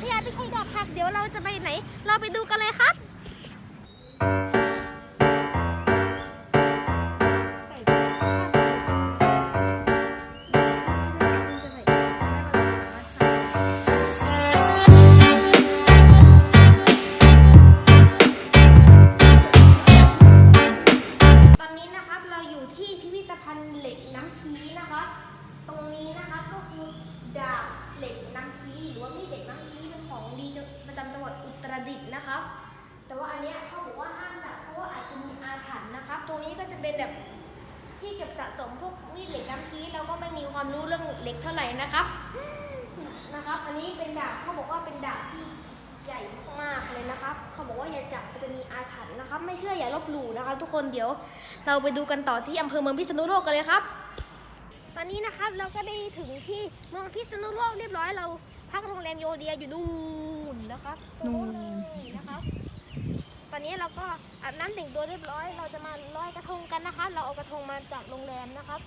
ทยาไปชมดอกผักเดี๋ยวเราจะไปไหน เราไปดูกันเลยครับ นะครับ แต่ว่าอันเนี้ยเขาบอกว่าห้ามจับเพราะว่าอาจจะมีอาถรรพ์นะครับ ตรงนี้ก็จะเป็นแบบที่เก็บสะสมพวกมีดเหล็กน้ำพีเราก็ไม่มีความรู้เรื่องเหล็กเท่าไหร่นะครับ นะครับ อันนี้เป็นดาบเขาบอกว่าเป็นดาบที่ใหญ่มากเลยนะครับ เขาบอกว่าอย่าจับมันจะมีอาถรรพ์นะครับ ไม่เชื่ออย่าลบหลู่นะครับ ทุกคนเดี๋ยวเราไปดูกันต่อที่อำเภอเมืองพิษณุโลกกันเลยครับ ตอนนี้นะครับเราก็ได้ถึงที่เมืองพิษณุโลกเรียบร้อยเราพักโรงแรมโยเดียอยู่นู่น นะครับตรงนู้นเลยนะครับตอนนี้เราก็อาบน้ำแต่งตัวเรียบร้อย เราจะมาลอยกระทงกันนะคะ เราเอากระทงมาจากโรงแรมนะครับ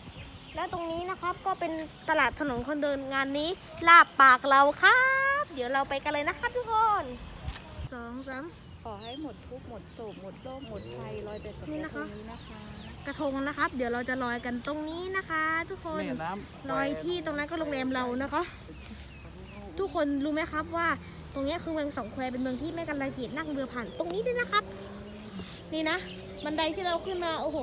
แล้วตรงนี้นะครับก็เป็นตลาดถนนคนเดินงานนี้ ลาบปากเราครับ เดี๋ยวเราไปกันเลยนะครับทุกคนสองสามขอให้หมดทุกข์หมดโศกหมดโรคหมดภัยลอยไปกับนี่กระนะทคะงนี้นะคะ กระทงนะครับ เดี๋ยวเราจะลอยกันตรงนี้นะคะ ทุกคนแม่น้ำลอยที่ตรงนั้นก็โรงแรมเรานะคะ ทุกคนรู้ไหมครับว่า ตรงนี้คือเมืองสองแควเป็นเมืองที่แม่กันลังกียจนั่งเรือผ่านตรงนี้ด้วยนะครับ นี่นะบันไดที่เราขึ้นมาโอ้โห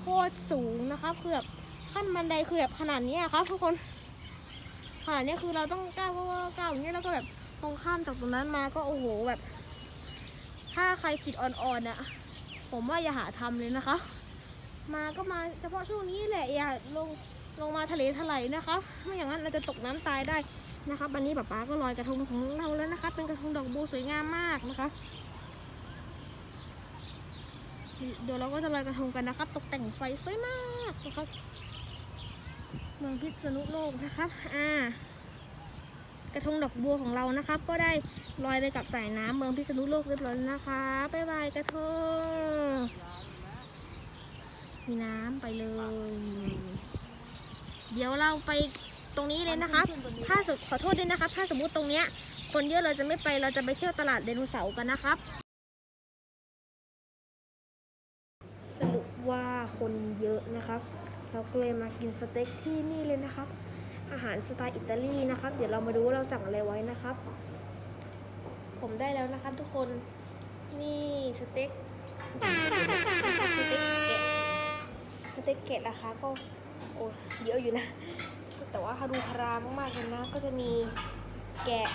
โคตรสูงนะครับคือแบบขั้นบันไดคือแบบขนาดนี้อะครับ ทุกคนขนาดนี้คือเราต้องก้าวก้าวก้าวอย่างนี้แล้วก็แบบตรงข้ามจากตรงนั้นมาก็โอ้โหแบบ ถ้าใครจิตอ่อนๆอะผมว่าอย่าหาทำเลยนะคะ มาก็มาเฉพาะช่วงนี้แหละอย่าลงลงมาทะเลถลายนะคะไม่อย่างนั้นเราจะตกน้ำตายได้ นะครับวันนี้ป๊าป๊าก็ลอยกระทงของเราแล้วนะคะ เป็นกระทงดอกบัวสวยงามมากนะคะ เดี๋ยวเราก็จะลอยกระทงกันนะครับ ตกแต่งไฟสวยมากนะครับเมืองพิษณุโลกนะครับ อ่า กระทงดอกบัวของเรานะครับ ก็ได้ลอยไปกับสายน้ำเมืองพิษณุโลกเรียบร้อยนะคะบ๊ายบายกระทง มีน้ำไปเลย เดี๋ยวเราไป ตรงนี้เลยนะครับ ถ้าสมขอโทษด้วยนะครับ ถ้าสมมุติตรงเนี้ย คนเยอะเราจะไม่ไปเราจะไปเที่ยวตลาดไดโนเสาร์กันนะครับ สรุปว่าคนเยอะนะครับ เราก็เลยมากินสเต็กที่นี่เลยนะครับ อาหารสไตล์อิตาลีนะครับ เดี๋ยวเรามาดูว่าเราสั่งอะไรไว้นะครับ ผมได้แล้วนะครับทุกคนนี่สเต็กนะครับสเต็กแกะสเต็กเกตราคาก็โอ้เยอะอยู่นะ แต่ว่าเขาดูคารามากๆเลยนะก็จะมีแกะ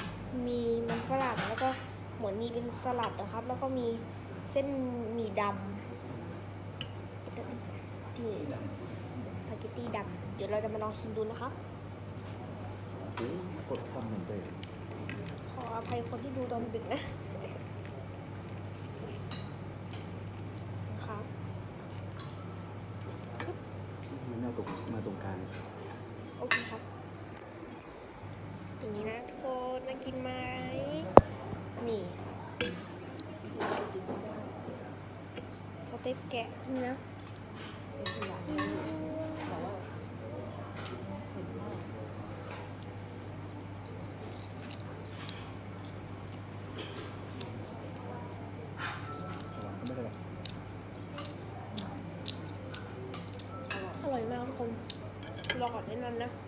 มีมันฝรั่งแล้วก็เหมือนมีเป็นสลัดนะครับ แล้วก็มีเส้นหมี่ดำหมี่สปาเกตตี้ดำเดี๋ยวเราจะมาลองชิมดูนะครับกดคอมเหมือนเดิมขออภัยคนที่ดูตอนดึกนะนะครับ มันเอาตรงมาตรงกลาง โอเคครับ อย่างนี้นะทุกคนน่ากินไหมนี่สเต็กแกะนี่นะอร่อยมากทุกคนรอก่อนแนะนำนะ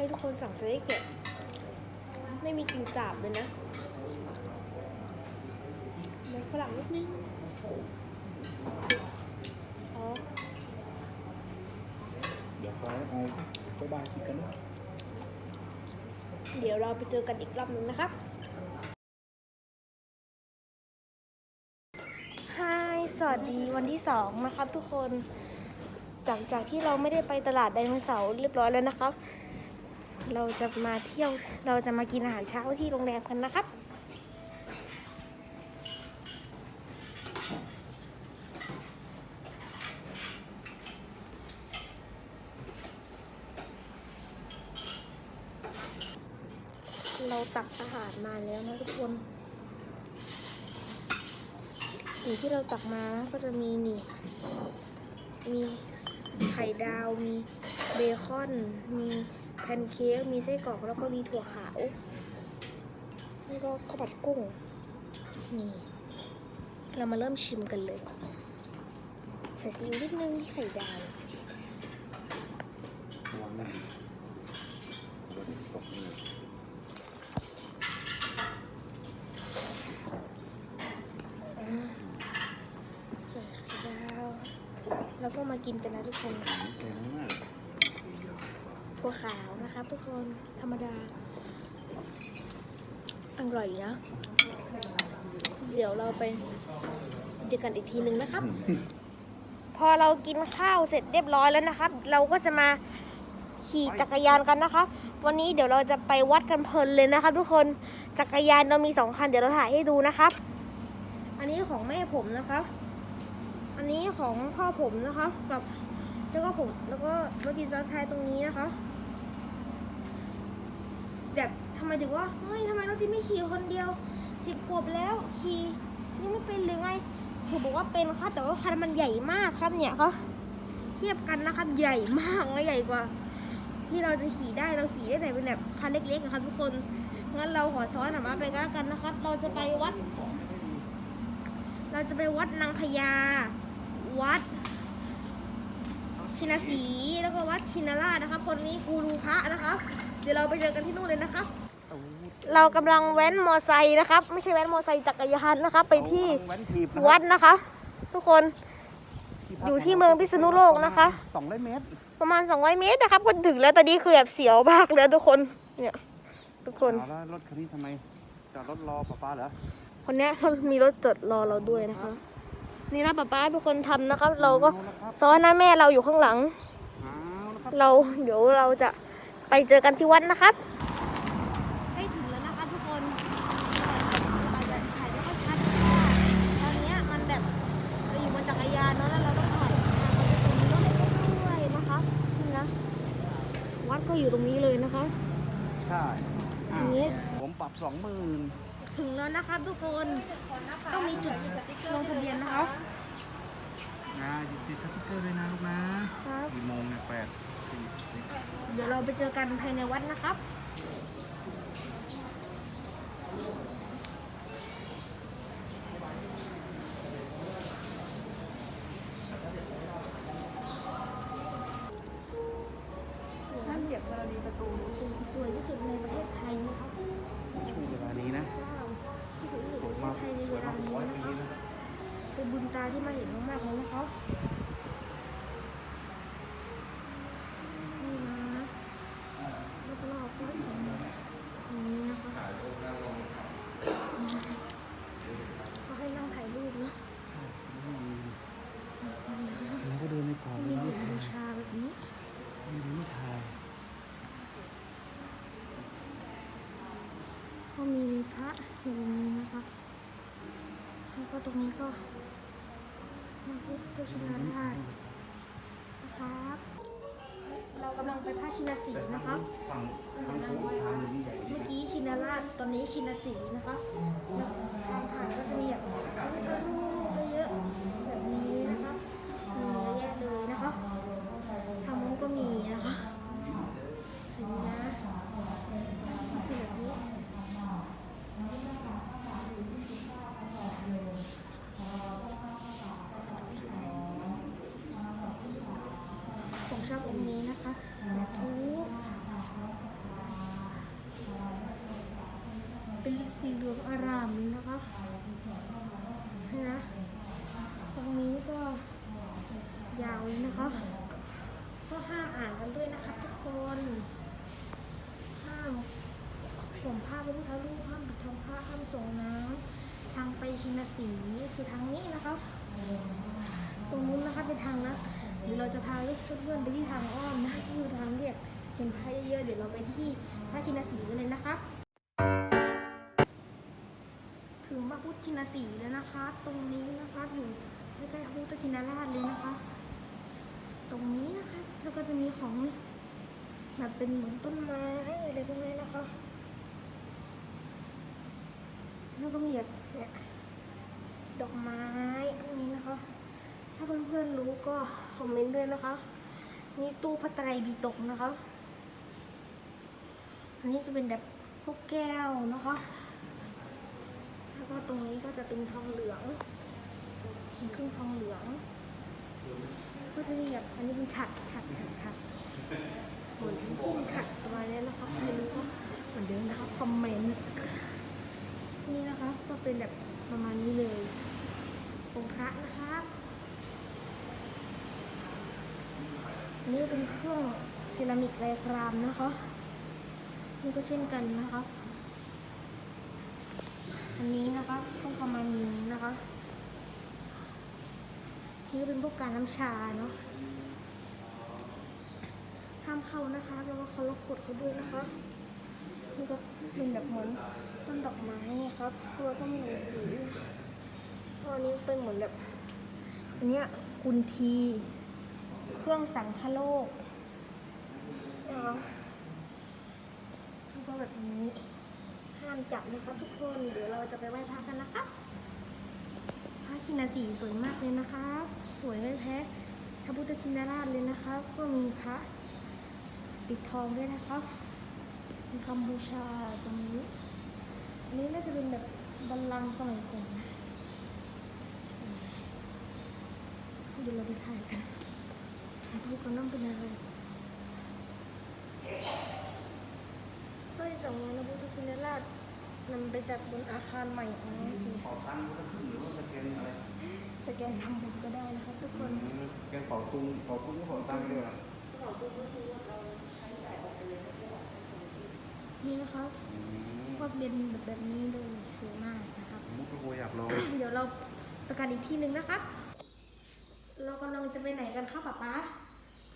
ให้ทุกคนสั่งสเต็กแกะไม่มีกลิ่นสาบเลยนะมันฝรั่งนิดนึงอ๋อเดี๋ยวเขาเอาไปบายกินกันนะเดี๋ยวเราไปเจอกันอีกรอบหนึ่งนะครับฮายสวัสดีวันที่สองนะครับทุกคนหลังจากที่เราไม่ได้ไปตลาดไดโนเสาร์เรียบร้อยแล้วนะครับ เราจะมาเที่ยว เราจะมากินอาหารเช้าที่โรงแรมกันนะครับ เราตักอาหารมาแล้วนะทุกคนสิ่งที่เราตักมาก็จะมีนี่มีไข่ดาว มีเบคอน มี แพนเค้กมีไส้กรอกแล้วก็มีถั่วขาวนี่ก็ข้าวผัดกุ้งนี่เรามาเริ่มชิมกันเลย ใส่ซีอิ๊วนิดนึงที่ไข่ดาวใส่ไข่ดาว แล้วก็มากินกันนะทุกคนแข็งมาก ถั่วขาวนะคะทุกคนธรรมดา อร่อยนะ เดี๋ยวเราไปเจอกันอีกทีนึงนะครับ พอเรากินข้าวเสร็จเรียบร้อยแล้วนะครับ เราก็จะมาขี่จักรยานกันนะคะ วันนี้เดี๋ยวเราจะไปวัดกันเพลินเลยนะครับทุกคนจักรยานเรามีสองคันเดี๋ยวเราถ่ายให้ดูนะครับ อันนี้ของแม่ผมนะคะอันนี้ของพ่อผมนะคะกับแล้วก็ผมแล้วก็รถจีนซ้อนท้ายตรงนี้นะคะ แบบทำไมถึงว่าเฮ้ยทำไมรถจีนไม่ขี่คนเดียวสิบขวบแล้วขี่นี่ไม่เป็นหรือไงคือบอกว่าเป็นครับแต่ว่าคันมันใหญ่มากครับเนี่ยเขาเทียบกันนะครับใหญ่มากนะใหญ่กว่า ที่เราจะขี่ได้เราขี่ได้แต่เป็นแบบคันเล็กๆอะครับทุกคนงั้นเราขอซ้อนออกมาไปก็แล้วกันนะครับ เราจะไปวัด เราจะไปวัดนางพญาวัด ชินสีแล้วก็วัดชินราชนะครับ คนนี้กูรูพระนะครับ ดี๋ยวเราไปเจอกันที่นู่นเลยนะครับเรากำลังแว้นมอไซค์นะครับ ไม่ใช่แว้นมอไซค์จักรยานนะครับ ไปที่แว้นถีบนะวัดนะคะ ทุกคนอยู่ที่เมืองพิษณุโลกนะคะ สองร้อยเมตร ประมาณ 200 เมตรนะครับก็ถึงแล้วตอนนี้คือแบบเสียวมากเลยทุกคนเนี่ยทุกคนเอาแล้วรถคันนี้ทำไมจอดรถรอป้าป้าเหรอคนเนี้ยมีรถจดรอเราด้วยนะคะ นี่นะป๊าป๊าเป็นคนทำนะครับเราก็ซ้อนนะแม่เราอยู่ข้างหลัง เอาแล้วครับเราเดี๋ยวเราจะ ไปเจอกันที่วัดนะครับใกล้ถึงแล้วนะคะทุกคนเราจะถ่ายไม่ค่อยชัดเพราะว่าตอนเนี้ยมันแบบเราอยู่บนจักรยานเนาะแล้วเราต้องถ่ายทางไปตรงนี้ด้วยนะคะนี่นะวัดก็อยู่ตรงนี้เลยนะคะใช่ออะย่างนี้ ผมปรับสองหมื่นถึงแล้วนะคะทุกคนต้องมีจุดลงทะเบียนนะคะนะติดสติ๊กเกอร์ด้วยนะลูกนะครับ กี่โมงเนี่ยแปดสี่สิบ เดี๋ยวเราไปเจอกันภายในวัดนะครับ ก็มีพระอยู่ตรงนี้นะคะแล้วก็ตรงนี้ก็พระพุทธชินราชนะครับเรากำลังไปพระชินสีนะครับเมื่อกี้ชินราชตอนนี้ชินสีนะคะทางผ่านก็จะมีแบบพระพุทธรูปเยอะๆแบบนี้นะคะมีเยอะแยะเลยนะคะทางนู้นก็มีนะคะเห็นนะเป็นแบบนี้ ผมชอบองค์นี้นะคะสาธุเป็นสีเหลืองอารามเลยนะคะนะตรงนี้ก็ยาวเลยนะคะ ก็ห้ามอ่านกันด้วยนะคะทุกคน ห้ามผมผ้าพระพุทธรูปห้ามปิดทองผ้าห้ามส่งน้ำทางไปชินสีห์คือทางนี้นะคะ ตรงนู้นนะคะเป็นทางนะเดี๋ยวเราจะพาลูกเพื่อนๆไป ทางอ้อมนะคือทางเรียบเห็นพระเยอะๆเดี๋ยวเราไปที่พระชินสีกันเลยนะคะถึงพระพุทธชินสีแล้วนะคะ ตรงนี้นะคะอยู่ใกล้ๆพระพุทธชินราชเลยนะคะ ตรงนี้นะคะแล้วก็จะมีของแบบเป็นเหมือนต้นไม้อะไรพวกนี้นะคะแล้วก็มีแบบเนี่ยดอกไม้พวกนี้นะคะ ถ้าเพื่อนๆรู้ก็คอมเมนต์ด้วยนะคะ นี่ตู้พระไตรปิฎกนะคะอันนี้จะเป็นแบบพวกแก้วนะคะ แล้วก็ตรงนี้ก็จะเป็นทองเหลืองเป็นครึ่งทองเหลืองก็จะมีแบบอันนี้เป็นฉัดฉัดฉัดฉัดเหมือนพุ่งฉัดประมาณนี้นะคะไม่รู้ก็เหมือนเดิมนะคะคอมเมนต์นี่นะคะก็เป็นแบบประมาณนี้เลยองค์พระนะคะอั นนี้เป็นเครื่องเซรามิกลายครามนะคะ นี่ก็เช่นกันนะคะอันนี้นะคะต้องประมาณนี้นะคะนี่ก็เป็นพวกการน้ำชาเนาะห้ามเข้านะคะแล้วก็เขารบกฎเขาด้วยนะคะนี่ก็เป็นแบบเหมือนต้นดอกไม้ครับแล้วก็มีสืออันนี้เป็นเหมือนแบบอันเนี้ยกุนที เครื่องสังคโลกนะคะแล้วก็แบบนี้ ห้ามจับนะคะทุกคน เดี๋ยวเราจะไปไหว้พระกันนะคะพระชินสีห์สวยมากเลยนะคะ สวยไม่แพ้พระพุทธชินราชเลยนะคะ ก็มีพระปิดทองด้วยนะคะมีคำบูชาตรงนี้ อันนี้น่าจะเป็นแบบบัลลังก์สมัยก่อนนะอืมเดี๋ยวเราไปถ่ายกัน ดูกันน้องเป็นอะไรสร้อยสองวันพระพุทธชินราชนำไปจัดบนอาคารใหม่อ๋อโอเคขอตังค์ก็ขึ้นหรือว่าสแกนอะไรสแกนทำบุญก็ได้นะครับทุกคนแกนขอตุงขอตุงก็ขอตังค์ด้วยนี่นะครับก็เป็นแบบแบบนี้เลยสวยมากนะครับมุกโกอยากลองเดี๋ยวเราประกาศอีกที่หนึ่งนะครับ เรากำลังจะไปไหนกันครับป๊าป๊า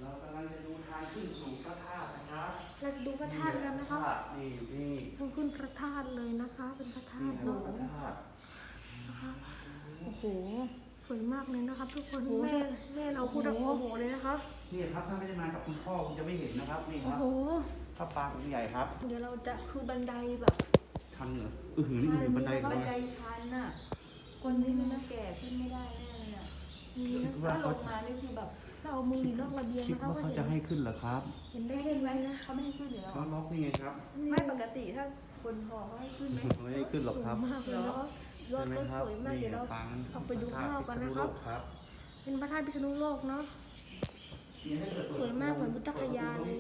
เรากำลังจะดูทางขึ้นสู่พระธาตุนะครับเราจะดูพระธาตุกันนะครับนี่อยู่นี่ทางขึ้นพระธาตุเลยนะคะ เป็นพระธานี่ตุนะเนาะพระธาตุนะคะโอ้โหสวยมากเลยนะครับ ทุกคนแม่แม่เราพูดแบบโอ้โหเลยนะคะนี่ครับถ้าไม่ได้มากับคุณพ่อคุณจะไม่เห็นนะครับนี่คโอ้รับโหพระปรางองค์ใหญ่ครับ เดี๋ยวเราจะคือบันไดแบบชันเหรออือหือนี่คือบันไดบัเลนไดยชันน่ะคนที่มันแก่ขึ้นไม่ได้แน่เลยอะนี้นะว่าถ้าลเขางมานี่คือแบบ เราเอามืออยู่นอกระเบียงคิดนะคะว่าก็เขาเห็นจะให้ขึ้นเหรอครับเห็นได้เห็นไว้นะเขาไม่ให้ขึ้นอยู่แล้วเขาล็อกนี่ไงครับไม่ปกติถ้าคนพอเขาให้ขึ้นไหมไม่ให้ขึ้นหรอกครับสวยมากเลยนะคะยอดใช่ไหมก็ครัสวยมากนี่เดี๋ยวเรา ปางออกไปดูข้างนอกกันนะครับพธาตุพิษณุโลกครับเป็นพระธาตุพิษณุโลกเนาะ สวยมากเหมือนพุทธคยาเลย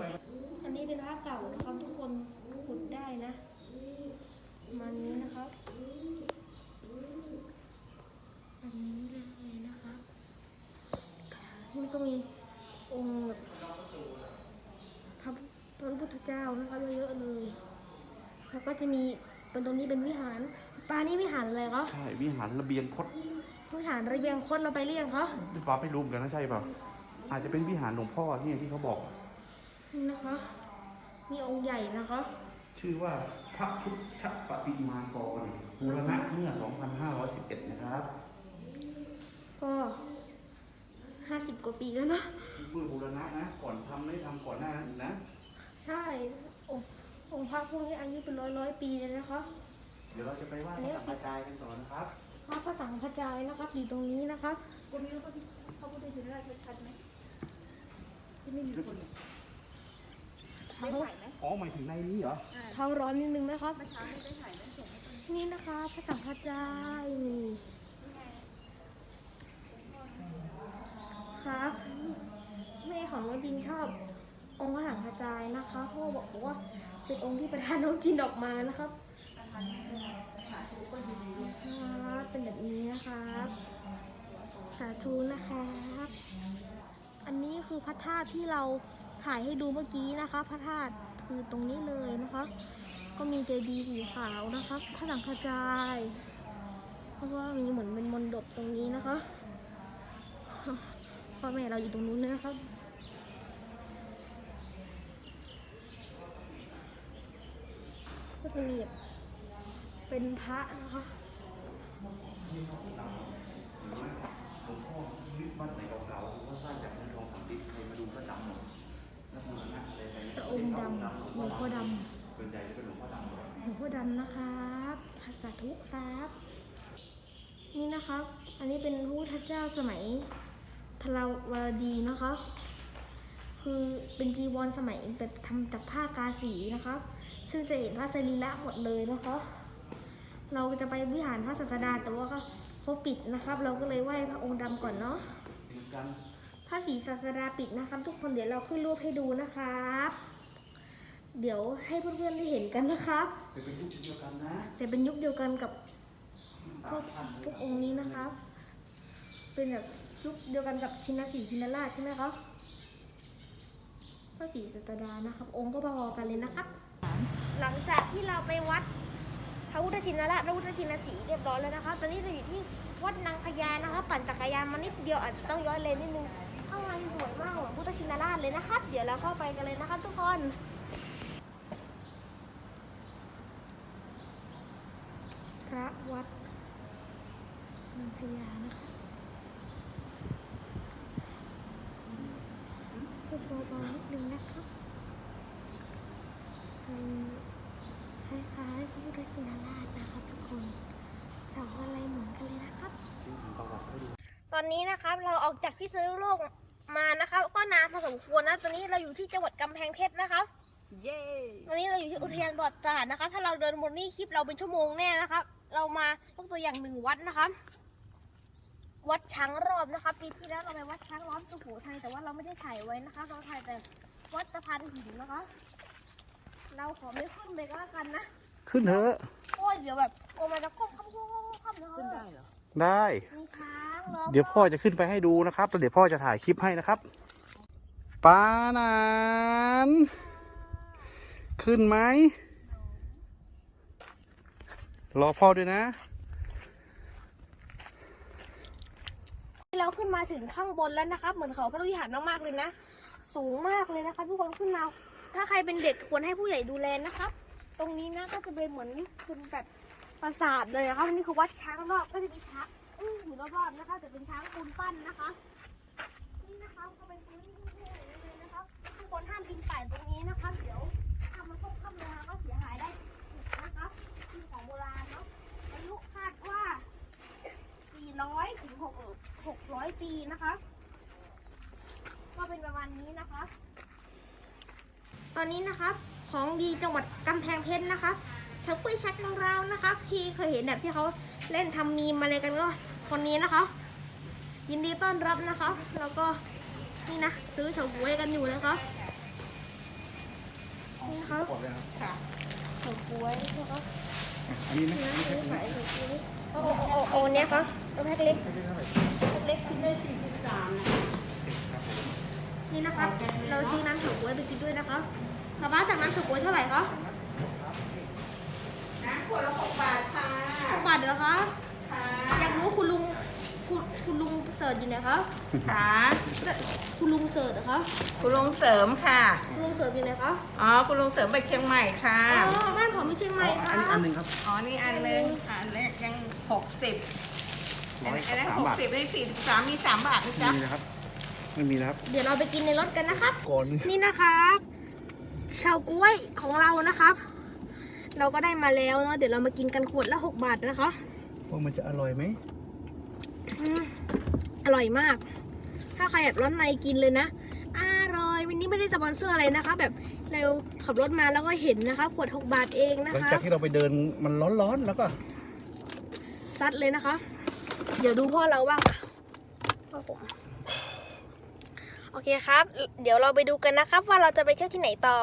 อันนี้เป็นพระเก่านะครับทุกคนขุดได้นะประมันนี้นะครับ อันนี้เลยนะครับ นี่ก็มีองค์แบบพระพระพุทธเจ้านะคะเยอะๆเลย แล้วก็จะมีเป็นตรงนี้เป็นวิหารปานี่วิหารอะไรคะใช่วิหารระเบียงคดวิหารระเบียงคดเราไปเรียงคะป้าไม่รู้เหมือนกันนะใช่เปล่าอาจจะเป็นวิหารหลวงพ่อที่ที่เขาบอกนี่นะคะ มีองค์ใหญ่นะคะ ชื่อว่าพระพุทธปฏิมากรบูรณะเมื่อ 2511 นะครับ ก็ ห้าสิบกว่าปีแล้วเนอะเมื่อบูรณะนะก่อนทำไม่ทำก่อนหน้านั้นอีกนะ ใช่องค์องค์พระพวกนี้อายุเป็นร้อยร้อยๆปีเลยนะคะเดี๋ยวเราจะไปไหว้พระสังฆจายกันต่อนะครับพระประสังฆจายนะครับอยู่ตรงนี้นะครับคนนี้เขาเขาพูดได้ชินราชชัดๆไหมที่ไม่มีคนได้ถ่ายไหมอ๋อหมายถึงในนี้เหรออ่าท้องร้อนนิดนึงนะครับเมื่อเช้าไม่ได้ถ่ายไหมส่งให้คนนี่นะคะพระสังฆจายนี่ ครับ แม่ของน้องจินชอบ องค์พระสังฆจายนะคะเพราะว่าบอกว่าเป็นองค์ที่ประธานน้องจินออกมานะครับอาหารสาธุก็ยินดีด้วยครับเป็นแบบนี้นะครับสาธุนะครับอันนี้คือพระธาตุที่เราถ่ายให้ดูเมื่อกี้นะคะ พระธาตุคือตรงนี้เลยนะคะ ก็มีเจดีย์สีขาวนะคะพระสังฆจายแล้วก็มีเหมือนเป็นมนดบตรงนี้นะคะ พ่อแม่เราอยู่ตรงนู้นนะครับก็จะมีบเป็นพระนะคะหลวงพ่อยึดวัดไหนเก่าๆว่าสร้างจากเงินทองสามดิบใครมาดูก็ดำหมดแล้วบูรณะอะไรไปพระองค์ดำหลวงพ่อดส่วนใหญ่จะเป็นหลวงพ่อดำหมดำหลวงพ่อดำนะครับสาธุครับ นี่นะครับ อันนี้เป็นพระพุทธเจ้าสมัย ทราวดีนะครับ คือเป็นจีวรสมัยแบบทำจากผ้ากาสีนะครับ ซึ่งจะเห็นพระสรีระหมดเลยนะคะเราจะไปวิหารพระศาสดาแต่ว่าเขาเขาปิดนะครับ เราก็เลยไหว้พระองค์ดำก่อนเนาะเหมือนกันพระศรีศาสดาปิดนะครับ ทุกคนเดี๋ยวเราขึ้นรูปให้ดูนะครับ เดี๋ยวให้เพื่อนๆได้เห็นกันนะครับจะเป็นยุคเดียวกันนะแต่เป็นยุคเดียวกันกับพวกพวกองค์นี้นะครับ เป็นแบบ ยุคเดียวกันกับชินสีชินราชใช่ไหมครับพระศรีศาสดานะครับ องค์ก็พอๆกันเลยนะครับ หลังจากที่เราไปวัดพระพุทธชินราชพระพุทธชินสีเรียบร้อยแล้วนะคะตอนนี้เราอยู่ที่วัดนางพญานะคะปั่นจักรยานมานิดเดียวอาจจะต้องย้อนเลนนิดนึงข้างในสวยมากเหมือนพุทธชินราชเลยนะครับ เดี๋ยวเราเข้าไปกันเลยนะครับ ทุกคนพระวัดนางพญานะคะ พูดเบาๆนิดนึงนะครับเป็นคล้ายๆพระพุทธชินราชนะครับทุกคนเสาอะไรเหมือนกันเลยนะครับจริงผมประวัติให้ดูตอนนี้นะครับเราออกจากพิษณุโลกมานะครับ ก็นานพอสมควรนะ ตอนนี้เราอยู่ที่จังหวัดกำแพงเพชรนะครับเย้ตอนนี้เราอยู่ที่อุทยานประวัติศาสตร์นะคะ ถ้าเราเดินบนนี่คลิปเราเป็นชั่วโมงแน่นะครับ เรามายกตัวอย่างหนึ่งวัดนะครับ วัดช้างรอบนะครับปีที่แล้วเราไปวัดช้างล้อมสุโขทัยแต่ว่าเราไม่ได้ถ่ายไว้นะคะ เราถ่ายแต่วัดตะพานหินนะคะ เราขอไม่ขึ้นไปก็แล้วกันนะขึ้นเถอะโอ้ยเดี๋ยวแบบโอ้มันจะค้อมค้อมค้อมค้อมนะขึ้นได้เหรอได้ มีช้างล้อมเดี๋ยวพ่อจะขึ้นไปให้ดูนะครับแล้วเดี๋ยวพ่อจะถ่ายคลิปให้นะครับปานานขึ้นไหมรอพ่อด้วยนะ เราขึ้นมาถึงข้างบนแล้วนะครับเหมือนเขาพระวิหารมากๆเลยนะ สูงมากเลยนะคะทุกคนขึ้นมา ถ้าใครเป็นเด็กควรให้ผู้ใหญ่ดูแลนะครับ ตรงนี้นะก็จะเป็นเหมือนเป็นแบบปราสาทเลยนะครับนี่คือวัดช้างรอบก็จะมีช้างอื้ออยู่รอบๆนะคะแต่เป็นช้างปูนปั้นนะคะ นี่นะคะก็เป็นพื้นที่เลยนะครับทุกคนห้ามปีนป่ายตรงนี้นะคะ เดี๋ยวถ้ามันตกค่ำลงมาก็เสียหายได้อีกนะคะที่ของโบราณเนาะอายุคาดว่า 400ถึง6 600 ปี นะคะ ก็เป็นประมาณนี้นะคะ ตอนนี้นะคะของดีจังหวัดกำแพงเพชรนะคะเฉากุ้ยชักของเรานะคะ ที่เคยเห็นแบบที่เขาเล่นทำมีมอะไรกันก็คนนี้นะคะ ยินดีต้อนรับนะคะ แล้วก็นี่นะซื้อเฉาก๊วยกันอยู่นะคะนี่นะคะกดเลยครับค่ะเฉาก๊วยนะคะอันนี้ไหมนี่นะไม่ใช่ซื้ออันขายนี้เฉาก๊วยโอ้โอ้โอ้โอ้เนี่ยค่ะตัวแพ็คเล็ก ไม่ได้เท่าไหร่เล็กชิ้นเลยสี่สิบสามนี่นะคะเราซื้อน้ำเฉาก๊วยไปกินด้วยนะคะป้าป้าจากน้ำเฉาก๊วยเท่าไหร่คะนะขวดละหกบาทค่ะหกบาทเหรอคะค่ะอยากรู้คุณลุงคุณคุณลุงเสิร์ชอยู่ไหนคะค่ะคุณลุงเสิร์ชเหรอคะคุณลุงเสริมค่ะ คุณลุงเสิร์ชอยู่ไหนคะอ๋อคุณลุงเสริมไปเชียงใหม่ค่ะอ๋อบ้านผมที่เชียงใหม่อ๋อค่ะอันนี้อันหนึ่งครับอ๋อนี่อันหนึงอันแรกยังหกสิบ ร้อยอันนั้นสามหกบาทสิบได้สี่สิบสามมีสามบาทนะไม่จ๊ะมีนะครับไม่มีนะครับ เดี๋ยวเราไปกินในรถกันนะครับ ก่อนนี่นะครับเฉาก๊วยของเรานะครับ เราก็ได้มาแล้วเนาะเดี๋ยวเรามากินกันขวดละหกบาทนะคะว่ามันจะอร่อยไหมอืมอร่อยมาก ถ้าใครแบบร้อนในกินเลยนะอร่อยวันนี้ไม่ได้สปอนเซอร์อะไรนะคะ แบบเราขับรถมาแล้วก็เห็นนะคะขวด6บาทเองนะหลังคะจากที่เราไปเดินมันร้อนๆแล้วก็ซัดเลยนะคะ เดี๋ยวดูพ่อเราบ้างพ่อผมโอเคครับ เดี๋ยวเราไปดูกันนะครับ ว่าเราจะไปเที่ยวที่ไหนต่อ